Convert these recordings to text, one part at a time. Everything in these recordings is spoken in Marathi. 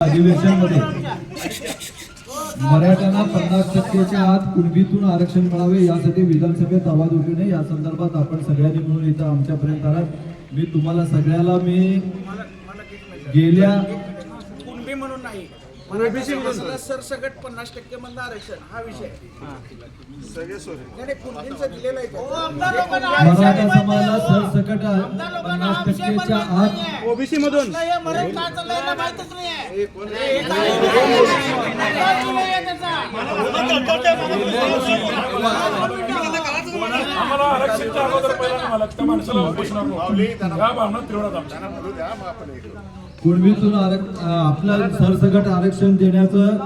अधिवेशनमध्ये. मराठ्यांना पन्नास टक्क्याच्या आत कुणबीतून आरक्षण मिळावे यासाठी विधानसभेत आवाज उठवणे या संदर्भात आपण सगळ्यांनी मिळून इथं आमच्यापर्यंत आलात. मी तुम्हाला सगळ्याला मी गेल्या कुणबी म्हणून नाही. मराठा समाजाला सरसकट पन्नास टक्के मधलं आरक्षण हा विषय दिलेलं? मराठा समाजाला सरसकट पन्नास आत ओबीसी मधून? आम्हाला पहिला मला त्या माणसाला बसणार नव्हतं या भावना तेवढाच आमच्या कुणबीतून आरक आपलं सरसकट आरक्षण देण्याचं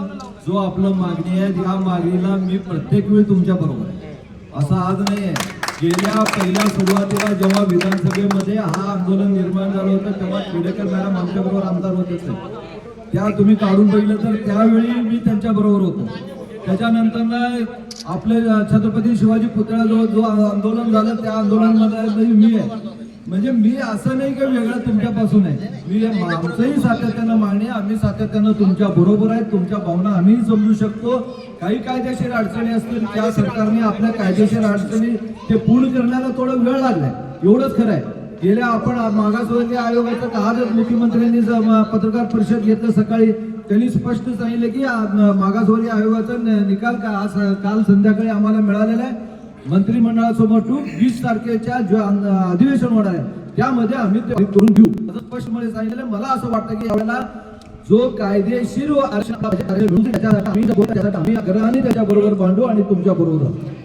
जो आपलं मागणी आहे या मागणीला मी प्रत्येक वेळी तुमच्या बरोबर आहे. असं आज नाही आहे गेल्या पहिल्या सुरुवातीला जेव्हा विधानसभेमध्ये हा आंदोलन निर्माण झालं होतं तेव्हा खेडेकर मॅडम आमच्या बरोबर आमदार होते. त्या तुम्ही काढून बघितलं तर त्यावेळी मी त्यांच्या बरोबर होतो. त्याच्यानंतर ना आपले छत्रपती शिवाजी पुतळ्याजवळ जो आंदोलन झालं त्या आंदोलनामध्ये मी आहे. म्हणजे मी असं नाही की वेगळं तुमच्यापासून आहे. मी आमचंही सातत्यानं मागणी आम्ही सातत्यानं तुमच्या बरोबर आहे तुमच्या भावना आम्ही समजू शकतो. काही कायदेशीर अडचणी असतील त्या सरकारने आपल्या कायदेशीर अडचणी ते पूर्ण करण्याला थोडा वेळ लागलाय. एवढंच खरं आहे. गेल्या आपण मागासवर्गीय आयोगाचं तर आजच मुख्यमंत्र्यांनी पत्रकार परिषद घेतलं सकाळी त्यांनी स्पष्ट सांगितलं की मागासवर्गीय आयोगाचा निकाल का आज काल संध्याकाळी आम्हाला मिळालेला आहे मंत्रिमंडळासमोर टू वीस तारखेच्या जो अधिवेशन होणार आहे त्यामध्ये आम्ही ते करून घेऊ असं स्पष्टपणे सांगितलं मला असं वाटतं की यावेळेला जो कायदेशीर व आरक्षण आम्ही त्याच्यासाठी आग्रहाने मांडू आणि तुमच्या बरोबर